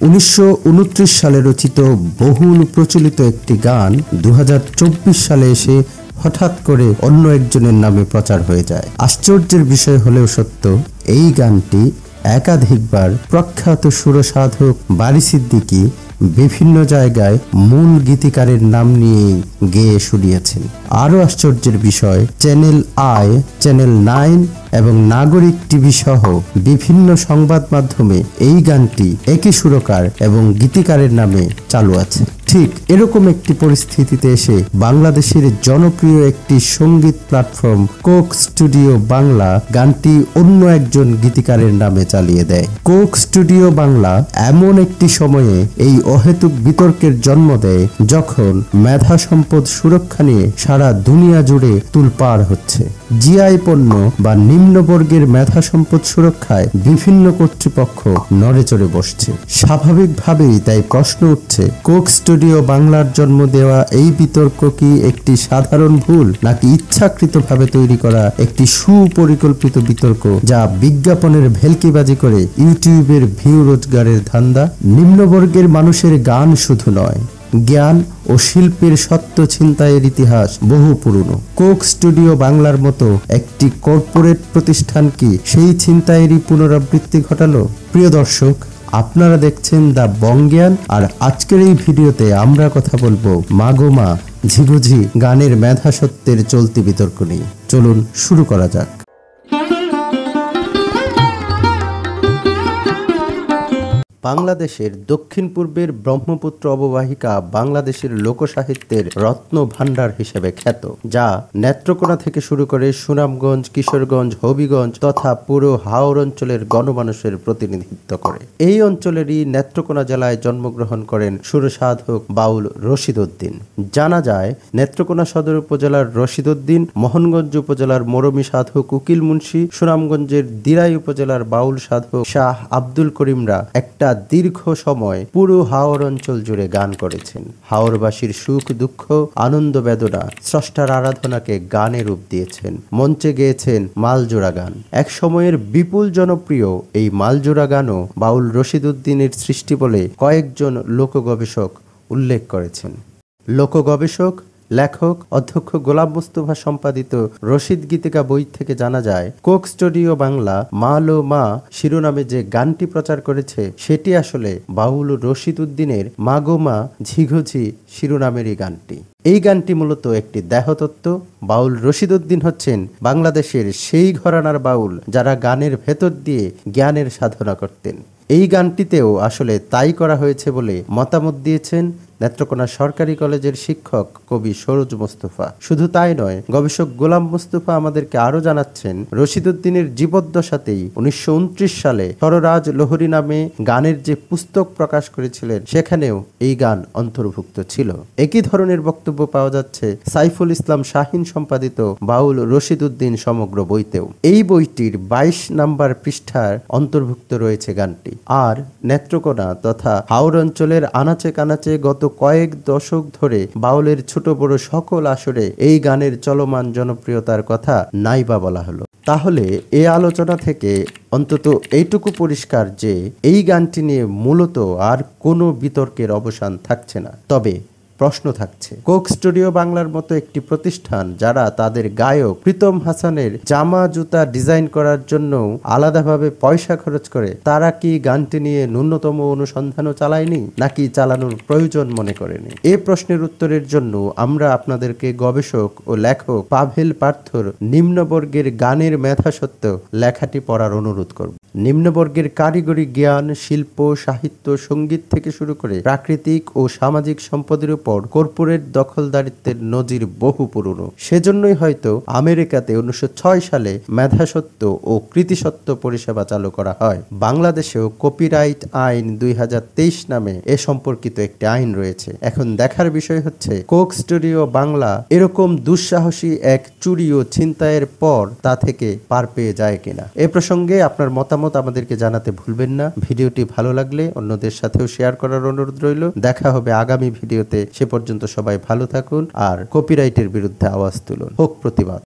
উনিশশো উনত্রিশ সালে রচিত বহুল প্রচলিত একটি গান দু হাজার চব্বিশ সালে এসে হঠাৎ করে অন্য একজনের নামে প্রচার হয়ে যায়। আশ্চর্যের বিষয় হলেও সত্য, এই গানটি একাধিকবার প্রখ্যাত সুরসাধক বারি সিদ্দিকী বিভিন্ন জায়গায় মূল গীতিকারের নাম নিয়ে গেয়ে শুনিয়েছেন। আরও আশ্চর্যের বিষয়, চ্যানেল আই, চ্যানেল নাইন এবং নাগরিক টিভি সহ বিভিন্ন সংবাদ মাধ্যমে এই গানটি একই সুরকার এবং গীতিকারের নামে চালু আছে। ঠিক এরকম একটি পরিস্থিতিতে এসে বাংলাদেশের জনপ্রিয় একটি সংগীত প্ল্যাটফর্ম কোক স্টুডিও বাংলা গানটি অন্য একজন গীতিকারের নামে চালিয়ে দেয়। কোক স্টুডিও বাংলা এমন একটি সময়ে এই অহেতুক বিতর্কের জন্ম দেয় যখন মেধা সম্পদ সুরক্ষা নিয়ে সারা দুনিয়া জুড়ে তুলপাড় হচ্ছে। জিআই পণ্য বা নিম্নবর্গের মেধা সম্পদ সুরক্ষায় বিভিন্ন কর্তৃপক্ষ নড়ে চড়ে বসছে। স্বাভাবিকভাবেই তাই প্রশ্ন উঠছে, কোক স্টুডিও বাংলার জন্ম দেওয়া এই বিতর্ক কি একটি সাধারণ ভুল নাকি ইচ্ছাকৃতভাবে তৈরি করা একটি সুপরিকল্পিত বিতর্ক যা বিজ্ঞাপনের ভেলকিবাজি করে ইউটিউবের ভিউ রোজগারের ধান্দা, নিম্নবর্গের মানুষের গান শুধু নয়, জ্ঞান ও শিল্পের সত্য ছিনতাইয়ের ইতিহাস বহু পুরনো। কোক স্টুডিও বাংলার মতো একটি কর্পোরেট প্রতিষ্ঠান কি সেই ছিনতাইয়েরই পুনরাবৃত্তি ঘটালো? প্রিয় দর্শক আপনারা দেখছেন দ্য বঙ্গিয়ান, আর আজকের এই ভিডিওতে আমরা কথা বলব মাগো মা ঝিগুঝি গানের মেধা সত্যের চলতি বিতর্ক নিয়ে। চলুন শুরু করা যাক। বাংলাদেশের দক্ষিণ পূর্বের ব্রহ্মপুত্র অববাহিকা বাংলাদেশের লোকসাহিত্যের রত্ন ভাণ্ডার হিসেবে খ্যাত, যা নেত্রকোনা থেকে শুরু করে সুনামগঞ্জ, কিশোরগঞ্জ, হবিগঞ্জ তথা পুরো হাওর অঞ্চলের গণমানুষের প্রতিনিধিত্ব করে। এই অঞ্চলেরই নেত্রকোনা জেলায় জন্মগ্রহণ করেন সুরসাধক বাউল রশিদ উদ্দিন জানা যায়, নেত্রকোনা সদর উপজেলার রশিদ উদ্দিন মোহনগঞ্জ উপজেলার মরমী সাধক উকিল মুন্সি, সুনামগঞ্জের দিরাই উপজেলার বাউল সাধক শাহ আব্দুল করিমরা একটা দীর্ঘ সময় পুরো হাওর অঞ্চল জুড়ে গান করেছেন। হাওরবাসীর সুখ, দুঃখ, আনন্দ, বেদনা স্রষ্টার আরাধনাকে গানে রূপ দিয়েছেন। মঞ্চে গেয়েছেন মালজোড়া গান। এক সময়ের বিপুল জনপ্রিয় এই মালজোড়া গানও বাউল রশিদ উদ্দিনের সৃষ্টি বলে কয়েকজন লোক গবেষক উল্লেখ করেছেন। লোক গবেষক লেখক, অধ্যক্ষ গোলাম মুস্তফা সম্পাদিত রশিদ গীতিকা বই থেকে জানা যায়, কোক স্টুডিও বাংলা মা লো মা শিরোনামে যে গানটি প্রচার করেছে, সেটি আসলে বাউল রশিদ উদ্দিনের মাগো মা ঝিঘঝি শিরোনামেরই গানটি। এই গানটি মূলত একটি দেহতত্ত্ব। বাউল রশিদ উদ্দিন হচ্ছেন বাংলাদেশের সেই ঘরানার বাউল যারা গানের ভেতর দিয়ে জ্ঞানের সাধনা করতেন। এই গানটিতেও আসলে তাই করা হয়েছে বলে মতামত দিয়েছেন নেত্রকোনা সরকারি কলেজের শিক্ষক কবি সরোজ মোস্তফা। শুধু তাই নয়, গবেষক গোলাম মোস্তফা আমাদেরকে আরও জানাচ্ছেন, রশিদুদ্দিনের জীবদ্দশাতেই উনিশশো উনত্রিশ সালে সররাজ লোহরি নামে গানের যে পুস্তক প্রকাশ করেছিলেন, সেখানেও এই গান অন্তর্ভুক্ত ছিল। একই ধরনের বক্তব্য পাওয়া যাচ্ছে সাইফুল ইসলাম শাহিন সম্পাদিত বাউল রশিদুদ্দিন সমগ্র বইতেও। এই বইটির ২২ নাম্বার পৃষ্ঠার অন্তর্ভুক্ত রয়েছে গানটি। আর নেত্রকোনা তথা হাওর অঞ্চলের আনাচে কানাচে গত কয়েক দশক ধরে বাউলের ছোট বড় সকল আসরে এই গানের চলমান জনপ্রিয়তার কথা নাইবা বলা হলো। তাহলে এ আলোচনা থেকে অন্তত এইটুকু পরিষ্কার যে এই গানটি নিয়ে মূলত আর কোনো বিতর্কের অবসান থাকছে না। তবে প্রশ্ন থাকছে। কোক স্টুডিও বাংলার মতো একটি প্রতিষ্ঠান যারা তাদের গায়ক প্রীতম হাসানের জামা জুতা ডিজাইন করার জন্য আলাদাভাবে পয়সা খরচ করে, তারা কি গানটি নিয়ে ন্যূনতম অনুসন্ধানও চালায়নি, নাকি চালানোর প্রয়োজন মনে করেনি? এ প্রশ্নের উত্তরের জন্য আমরা আপনাদেরকে গবেষক ও লেখক পাভেল পার্থর নিম্নবর্গের গানের মেধাসত্ত্ব লেখাটি পড়ার অনুরোধ করব। নিম্নবর্গের কারিগরি জ্ঞান, শিল্প, সাহিত্য, সংগীত থেকে শুরু করে প্রাকৃতিক ও সামাজিক সম্পদের উপর কর্পোরেট দখলদারিত্বের নজির বহু পুরনো। সেজন্যই হয়তো আমেরিকাতে উনিশশো ছয় সালে মেধাসত্ব ও কৃতিসত্ব পরিষেবা চালু করা হয়। বাংলাদেশেও কপিরাইট আইন দুই হাজার তেইশ নামে এ সম্পর্কিত একটি আইন রয়েছে। এখন দেখার বিষয় হচ্ছে, কোক স্টুডিও বাংলা এরকম দুঃসাহসী এক চুরি ও ছিনতাইয়ের পর তা থেকে পার পেয়ে যায় কিনা? এ প্রসঙ্গে আপনার মতামত আমাদেরকে জানাতে ভুলবেন না। ভিডিওটি ভালো লাগলে অন্যদের সাথেও শেয়ার করার অনুরোধ রইল। দেখা হবে আগামী ভিডিওতে। সে পর্যন্ত সবাই ভালো থাকুন আর কপিরাইটের বিরুদ্ধে আওয়াজ তুলুন। হোক প্রতিবাদ।